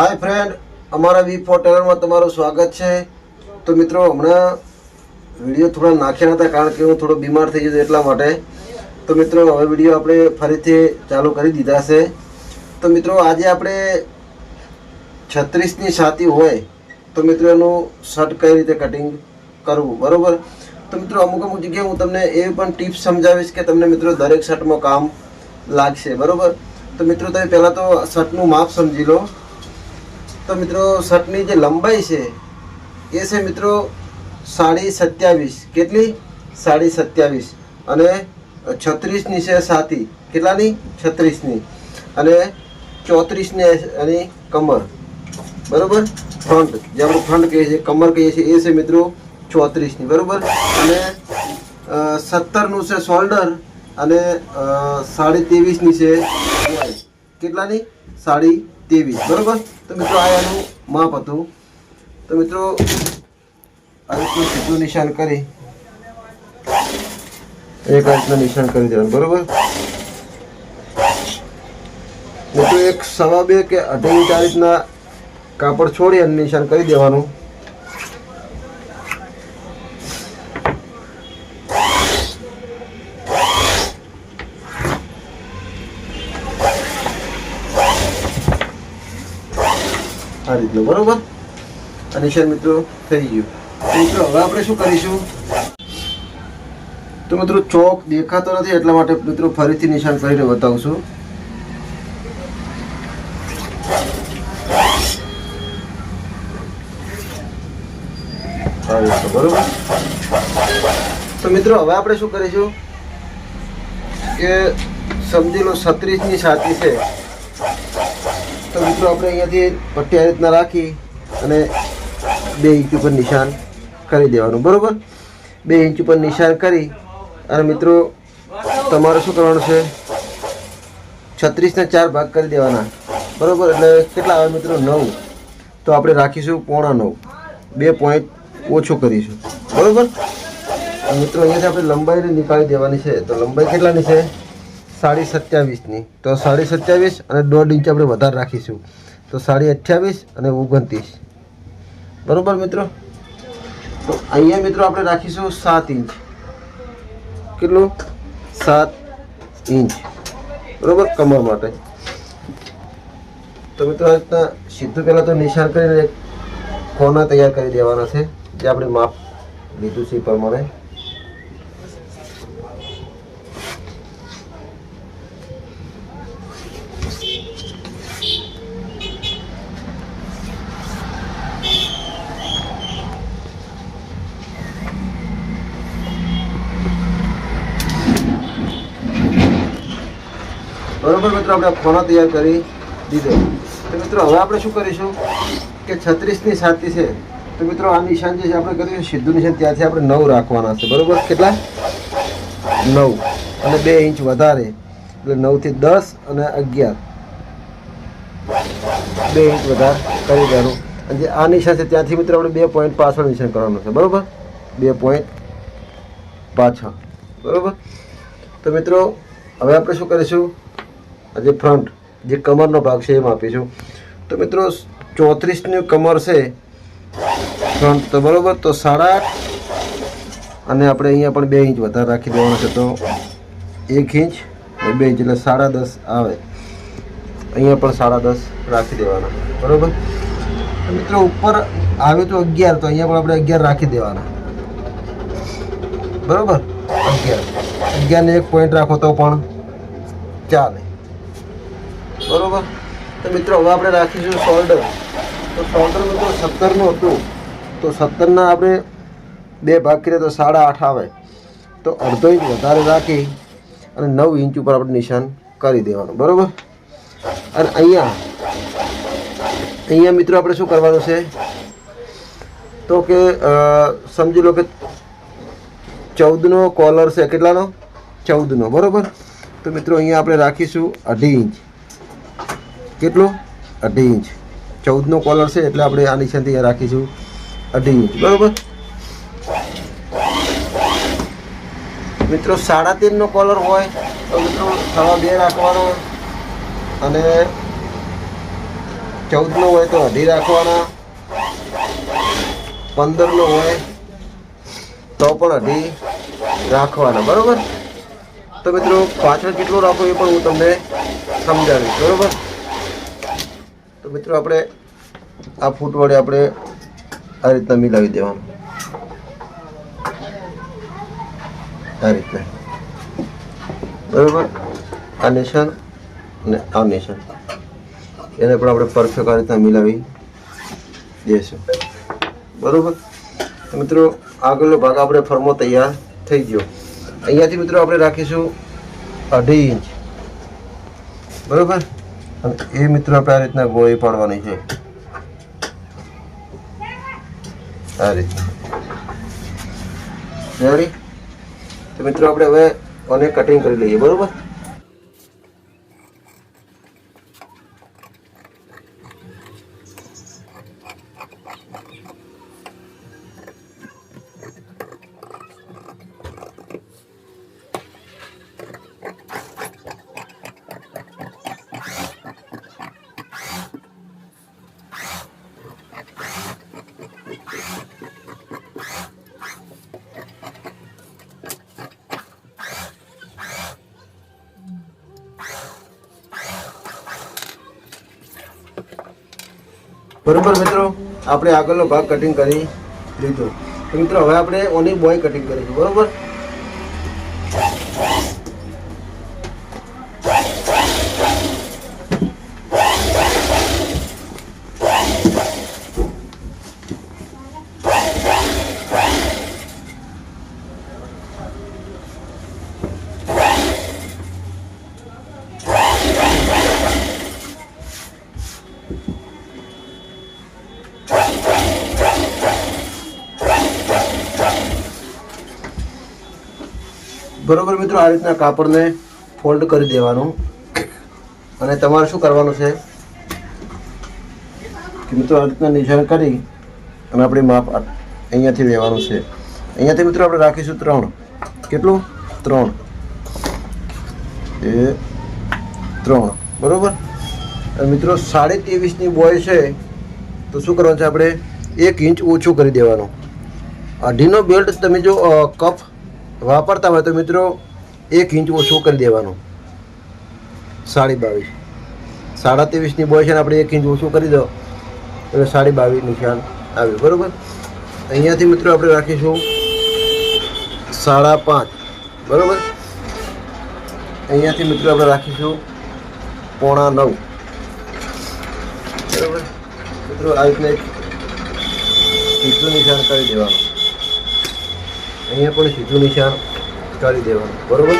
હાય friend અમારા વી four ટેલરમાં તમારું સ્વાગત છે. તો મિત્રો, હમણાં વીડિયો થોડા નાખ્યા હતા કારણ કે હું થોડો બીમાર થઈ ગયો એટલા માટે. તો મિત્રો, હવે વીડિયો આપણે ફરીથી ચાલુ કરી દીધા છે. તો મિત્રો, આજે આપણે છત્રીસની છાતી હોય તો મિત્રો એનું શર્ટ કઈ રીતે કટિંગ કરવું, બરાબર? તો મિત્રો, અમુક અમુક જગ્યાએ હું તમને એ પણ ટિપ્સ સમજાવીશ કે તમને મિત્રો દરેક શર્ટમાં કામ લાગશે, બરોબર? તો મિત્રો, તમે પહેલાં તો શર્ટનું માપ સમજી લો. તો મિત્રો શર્ટની જે લંબાઈ છે, એ છે મિત્રો સાડી સત્યાવીસ. કેટલી? સાડી સત્યાવીસ. અને છત્રીસની છે સાતી. કેટલાની? છત્રીસની. અને ચોત્રીસની એની કમર. બરાબર? ફ્રન્ટ. જે આપણે ફ્રન્ટ કહીએ છીએ, કમર કહીએ છીએ, એ છે મિત્રો ચોત્રીસની. બરાબર? અને સત્તરનું છે શોલ્ડર અને સાડી ત્રેવીસની છે. કેટલાની? સાડી ત્રેવીસ બરોબર? તો મિત્રો આ એનું માપ હતું. તો મિત્રો, આ સીધું નિશાન કરી. એક આ નિશાન કરી દેવાનું. બરોબર? મિત્રો, એક સવા બે કે અઢી રીતના કાપડ છોડી અને નિશાન કરી દેવાનું. આ બરોબર? અને નિશાન મિત્રો, થઈ ગયું. મિત્રો, હવે આપણે શું કરીશું? તો મિત્રો, ચોક દેખાતો નથી, એટલા માટે મિત્રો ફરીથી નિશાન કરીને બતાવું તો મિત્રો, હવે આપણે શું કરીશું? કે સમજી લો, છત્રીસની સાથી છે. તો મિત્રો આપણે અહીંયાથી પટ્ટી આ રીતના રાખી અને બે ઇંચ ઉપર નિશાન કરી દેવાનું, બરોબર? બે ઇંચ ઉપર નિશાન કરી અને મિત્રો તમારે શું કરવાનું છે? છત્રીસના ચાર ભાગ કરી દેવાના, બરાબર? એટલે કેટલા આવે મિત્રો? નવ. તો આપણે રાખીશું પોણા નવ. બે પોઈન્ટ ઓછું કરીશું, બરાબર? મિત્રો અહીંયાથી આપણે લંબાઈને નીકાળી દેવાની છે. તો લંબાઈ કેટલાની છે? સાડી સત્યાવીસની. તો સાડી સત્યાવીસ અને દોઢ ઇંચ આપણે વધારે રાખીશું. તો સાડી અઠ્યાવીસ અને ઓગણત્રીસ. બરાબર મિત્રો? તો અહીંયા મિત્રો આપણે રાખીશું સાત ઇંચ. કેટલું? સાત ઇંચ. બરાબર? કમર માટે. તો મિત્રો રીતના સીધું પહેલાં તો નિશાન કરીને કોના તૈયાર કરી દેવાના છે, જે આપણે માપ લીધું છે એ પ્રમાણે. બરોબર મિત્રો, આપણે ખોણા તૈયાર કરી દીધો. તો મિત્રો, હવે આપણે શું કરીશું કે છત્રીસની છાતી છે, તો મિત્રો, આ નિશાન જે છે, આપણે કરીશું સીધું નિશાન, ત્યાંથી આપણે નવ રાખવાના છે, બરોબર? કેટલા? નવ. અને બે ઇંચ વધારે, એટલે નવથી દસ અને અગિયાર. બે ઇંચ વધારે કરી દેવાનું. અને જે આ નિશાન છે, ત્યાંથી મિત્રો, આપણે બે પોઈન્ટ પાછળ નિશાન કરવાનું છે, બરોબર? બે પોઈન્ટ પાછળ, બરોબર? તો મિત્રો, હવે આપણે શું કરીશું? જે ફ્રન્ટ જે કમરનો ભાગ છે એ માપીશું તો મિત્રો, ચોત્રીસની કમર છે ફ્રન્ટ તો બરોબર, તો સાડા અને આપણે અહીંયા પણ બે ઇંચ વધારે રાખી દેવાનું છે, તો એક ઇંચ અને બે ઇંચ, એટલે સાડા દસ આવે. અહીંયા પણ સાડા દસ રાખી દેવાના, બરોબર? મિત્રો, ઉપર આવે તો અગિયાર, તો અહીંયા પણ આપણે અગિયાર રાખી દેવાના. બરાબર? અગિયાર. અગિયારને એક પોઈન્ટ રાખો તો પણ ચાલે. બરોબર? તો મિત્રો, હવે આપણે રાખીશું શોલ્ડર તો શોલ્ડર મિત્રો સત્તરનું હતું. તો સત્તરના આપણે બે ભાગ કરીએ તો સાડા આઠ આવે. તો અડધો ઇંચ વધારે રાખી અને નવ ઇંચ ઉપર આપણે નિશાન કરી દેવાનું. બરોબર? અને અહીંયા અહીંયા મિત્રો આપણે શું કરવાનું છે? તો કે સમજી લો કે ચૌદનો કોલર છે. કેટલાનો? ચૌદનો. બરોબર? તો મિત્રો, અહીંયા આપણે રાખીશું અઢી ઇંચ. કેટલું? અઢી ઇંચ. ચૌદનો કોલર છે એટલે આપણે આ નિશાનથી અહીંયા રાખીશું. અઢી ઇંચ. બરોબર? મિત્રો, સાડા તેરનો કોલર હોય તો મિત્રો સવા બે રાખવાનો. અને ચૌદનો હોય તો અઢી રાખવાના. પંદરનો હોય તો પણ અઢી રાખવાના. બરાબર? તો મિત્રો, પાછળ કેટલું રાખવું એ પણ હું તમને સમજાવીશ. બરોબર? મિત્રો આપણે આ ફૂટ વડે આપણે આ રીતના મિલાવી દેવાનું. આ રીતના. બરોબર? આ નિશાન અને આ નિશાન. એને પણ આપણે પરફેક્ટ આ રીતના મિલાવી દઈશું બરોબર? મિત્રો, આગળનો ભાગ આપણે ફર્મો તૈયાર થઈ ગયો. અહીંયાથી મિત્રો આપણે રાખીશું અઢી ઇંચ. બરોબર? એ મિત્રો આપણે આ રીતના ગોળી પાડવાની છે. આ રીતના. રેડી મિત્રો, આપણે હવે આને કટિંગ કરી લઈએ, બરોબર? બરોબર મિત્રો, આપણે આગળનો ભાગ કટિંગ કરી લીધો. તો મિત્રો, હવે આપણે ઓની બોય કટિંગ કરીશું, બરોબર? બરોબર મિત્રો, આ રીતના કાપડને ફોલ્ડ કરી દેવાનું. અને તમારે શું કરવાનું છે? મિત્રો, આ રીતના નિશાન કરી અને આપણે માપ આ- અહીંયાથી લેવાનું છે. અહીંયાથી મિત્રો આપણે રાખીશું ત્રણ. કેટલું? ત્રણ. એ ત્રણ. બરોબર? મિત્રો, સાડી ત્રેવીસની બોય છે, તો શું કરવાનું છે આપણે? એક ઇંચ ઓછું કરી દેવાનું. અઢીનો બેલ્ટ તમે જો કપ વાપરતા હોય તો મિત્રો એક ઇંચ ઓછું કરી દેવાનું? સાડી બાવીસ. સાડા ત્રેવીસની બોય છે ને આપણે એક ઇંચ ઓછું કરી દો? એટલે સાડી બાવીસ નિશાન આવ્યું બરાબર? અહીંયાથી મિત્રો આપણે રાખીશું સાડા પાંચ. બરાબર? અહીંયાથી મિત્રો આપણે રાખીશું પોણા નવ. બરાબર? મિત્રો આવી રીતના એક નિશાન કરી દેવાનું. અહીંયા પણ સીધું નિશાન કરી દેવાનું. બરોબર?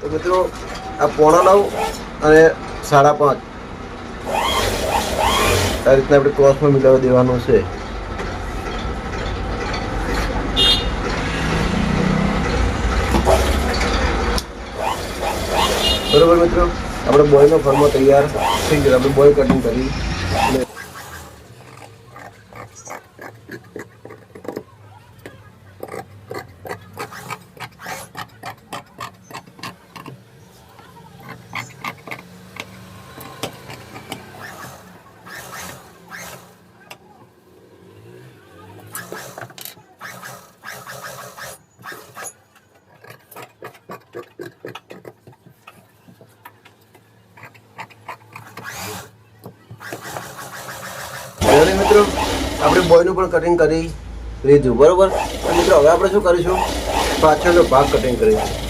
તો મિત્રો, આ પોણા નવ અને સાડા પાંચ. આ રીતના આપણે ક્રોસમાં મિલાવી દેવાનું છે. બરોબર મિત્રો? આપણે બોયનો ફર્મો તૈયાર થઈ ગયો. આપણે બોય કટિંગ કરી. મિત્રો, આપણે બોયનું પણ કટિંગ કરી લીધું, બરોબર? મિત્રો, હવે આપણે શું કરીશું? પાછળનો ભાગ કટિંગ કરીશું.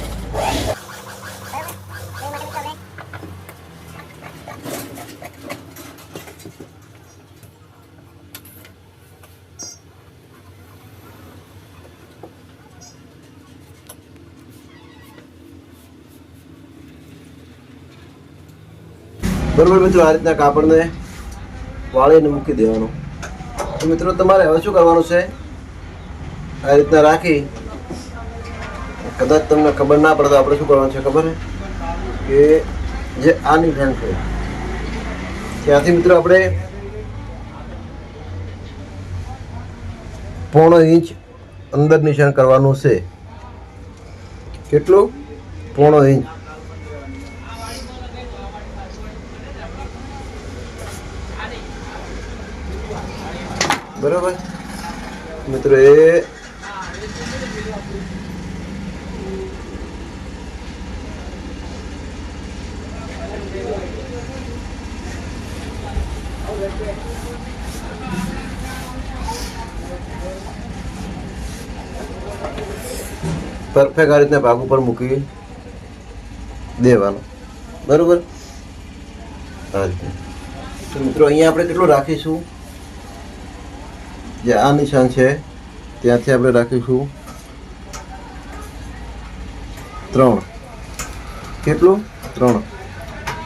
બરોબર મિત્રો, આ રીતના કાપડને વાળીને મૂકી દેવાનું. તો મિત્રો, તમારે હવે શું કરવાનું છે? આ રીતના રાખી, કદાચ તમને ખબર ના પડે તો આપણે શું કરવાનું છે ખબર? છે કે જે આ નિશાન છે. ત્યાંથી મિત્રો આપણે પોણો ઇંચ અંદર નિશાન કરવાનું છે. કેટલું? પોણો ઇંચ. બરોબર? મિત્રો, એ પરફેક્ટ આ રીતના ભાગ ઉપર મૂકી દેવાનો. બરોબર? રીતે મિત્રો, અહીંયા આપણે કેટલું રાખીશું? જે આ નિશાન છે, ત્યાંથી આપણે રાખીશું ત્રણ. કેટલું? ત્રણ.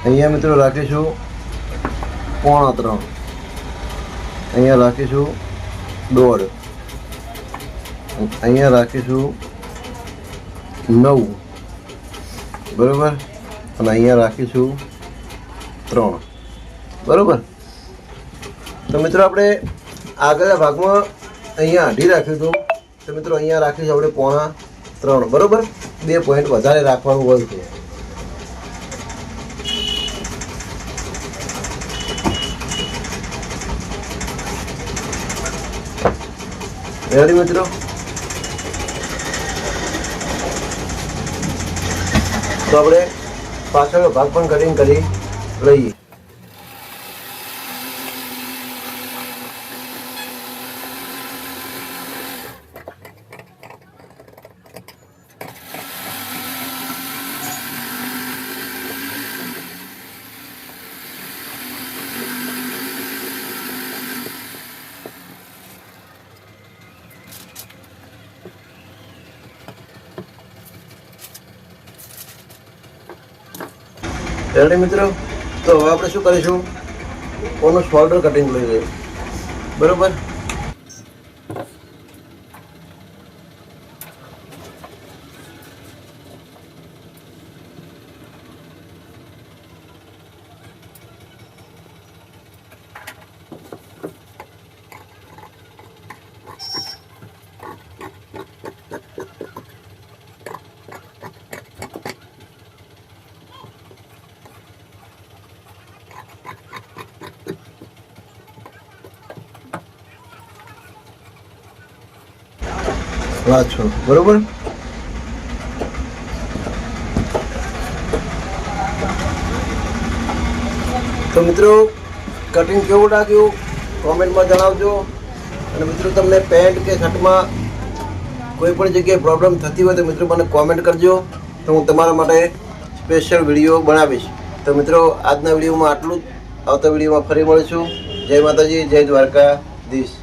અહીંયા મિત્રો રાખીશું પોણા ત્રણ. અહીંયા રાખીશું દોઢ. અહીંયા રાખીશું નવ. બરોબર? અને અહીંયા રાખીશું ત્રણ. બરોબર? તો મિત્રો આપણે આગળના ભાગમાં અહીંયા અઢી રાખ્યું હતું. તો મિત્રો અહીંયા રાખીશું આપણે પોણા ત્રણ. બરોબર? બે પોઈન્ટ વધારે રાખવાનું હોય છે રેડી મિત્રો? તો આપણે પાછળ ભાગ પણ કટિંગ કરી લઈએ. રેડી મિત્રો? તો હવે આપણે શું કરીશું? કોનું શોલ્ડર કટિંગ લઈ લઈએ બરોબર? વાંચો બરોબર? તો મિત્રો કટિંગ કેવું લાગ્યું? કોમેન્ટમાં જણાવજો. અને મિત્રો, તમને પેન્ટ કે શર્ટમાં કોઈ પણ જગ્યાએ પ્રોબ્લેમ થતી હોય તો મિત્રો મને કોમેન્ટ કરજો. તો હું તમારા માટે સ્પેશિયલ વીડિયો બનાવીશ. તો મિત્રો, આજના વિડીયોમાં આટલું જ. આવતા વિડીયોમાં ફરી મળીશું. જય માતાજી, જય દ્વારકાધીશ.